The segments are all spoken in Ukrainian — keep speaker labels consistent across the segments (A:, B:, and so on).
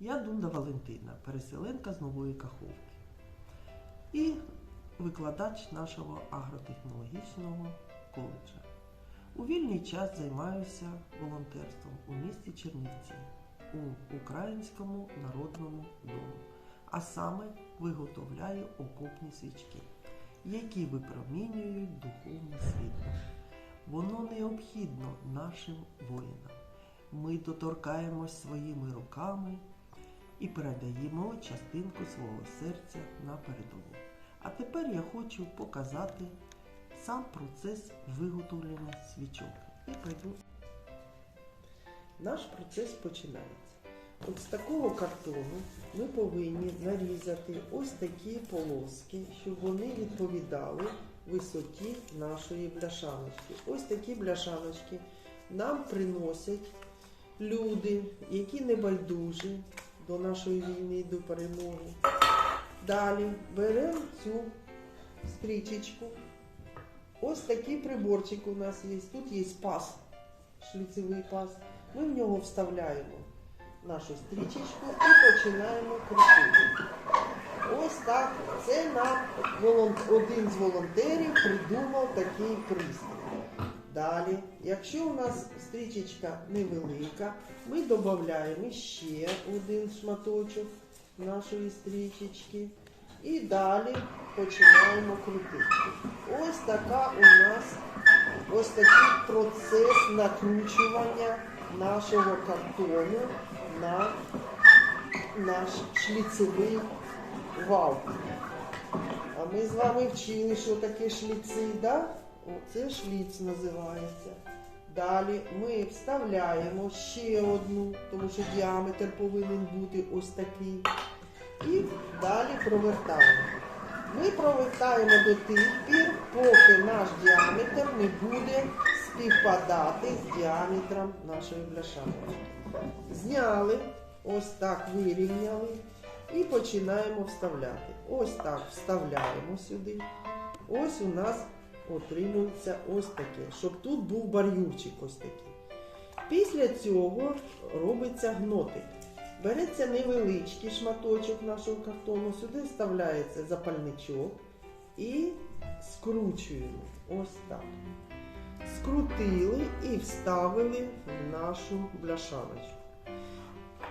A: Я Дунда Валентина, переселенка з Нової Каховки і викладач нашого агротехнологічного коледжа. У вільний час займаюся волонтерством у місті Чернівці у Українському народному дому, а саме виготовляю окопні свічки, які випромінюють духовне світло. Воно необхідно нашим воїнам. Ми доторкаємось своїми руками і передаємо частинку свого серця на передову. А тепер я хочу показати сам процес виготовлення свічок. І пойду. Наш процес починається. От з такого картону ми повинні нарізати ось такі полоски, щоб вони відповідали висоті нашої бляшаночки. Ось такі бляшаночки нам приносять люди, які не байдужі до нашої війни, до перемоги. Далі беремо цю стрічечку. Ось такий приборчик у нас є. Тут є пас, шліцевий пас. Ми в нього вставляємо нашу стрічечку і починаємо крутити. Ось так. Це нам один з волонтерів придумав такий пристрій. Далі, якщо у нас стрічечка невелика, ми додаємо ще один шматочок нашої стрічечки. І далі починаємо крутити. Ось така у нас ось такий процес накручування нашого картону на наш шліцевий вал. А ми з вами вчили, що таке шліци, да? Оце шліц називається. Далі ми вставляємо ще одну, тому що діаметр повинен бути ось такий. І далі провертаємо. Ми провертаємо до тих пір, поки наш діаметр не буде співпадати з діаметром нашої бляшанки. Зняли, ось так вирівняли і починаємо вставляти. Ось так вставляємо сюди. Ось у нас отримується ось таке, щоб тут був бар'юрчик ось такий. Після цього робиться гнотик. Береться невеличкий шматочок нашого картону, сюди вставляється запальничок і скручуємо. Ось так. Скрутили і вставили в нашу бляшаночку.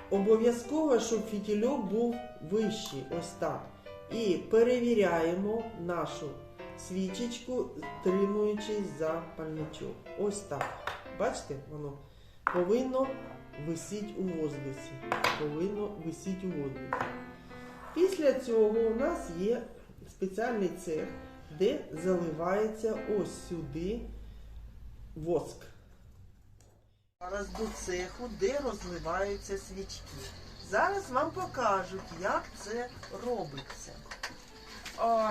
A: Обов'язково, щоб фітільок був вищий, ось так. І перевіряємо нашу свічечку, тримуючись за пальничок. Ось так. Бачите, воно повинно висіть у воздусі. Повинно висіть у воздусі. Після цього у нас є спеціальний цех, де заливається ось сюди воск. Зараз до цеху, де розливаються свічки. Зараз вам покажуть, як це робиться.
B: О,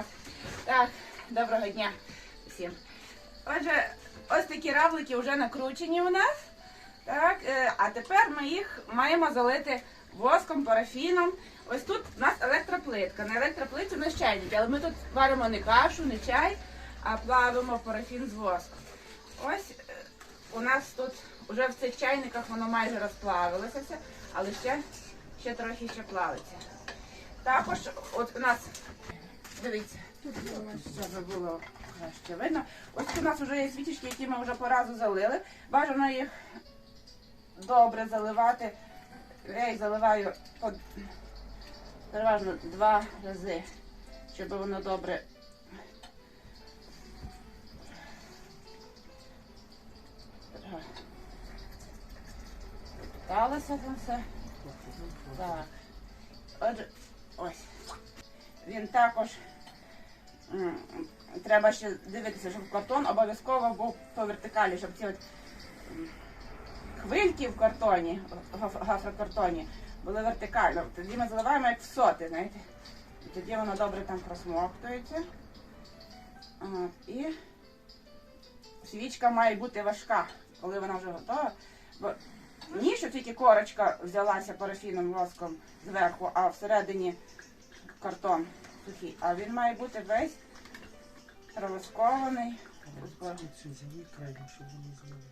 B: так, доброго дня всім. Отже, ось такі равлики вже накручені у нас. Так, е, а тепер ми їх маємо залити воском, парафіном. Ось тут у нас електроплитка. На електроплитці у нас чайник, але ми тут варимо не кашу, не чай, а плавимо парафін з воском. Ось е, у нас тут вже в цих чайниках воно майже розплавилося але ще, ще трохи ще плавиться. Також от у нас Дивіться, тут щоб було краще видно. Ось у нас вже є свічечки, які ми вже по разу залили. Бажано їх добре заливати. Я їх заливаю переважно два рази, щоб воно добре. Питалося там все. Так. Отже, ось. Він також треба ще дивитися, щоб картон обов'язково був по вертикалі, щоб ці от хвильки в картоні, гафрокартоні були вертикально. Тоді ми заливаємо як в соти, знаєте. І тоді воно добре там просмоктується. І свічка має бути важка, коли вона вже готова. Бо ні, що тільки корочка взялася парафіном воском зверху, а всередині картон сухий, а він має бути весь провоскований.
A: Цю змій краєм, щоб вони змили.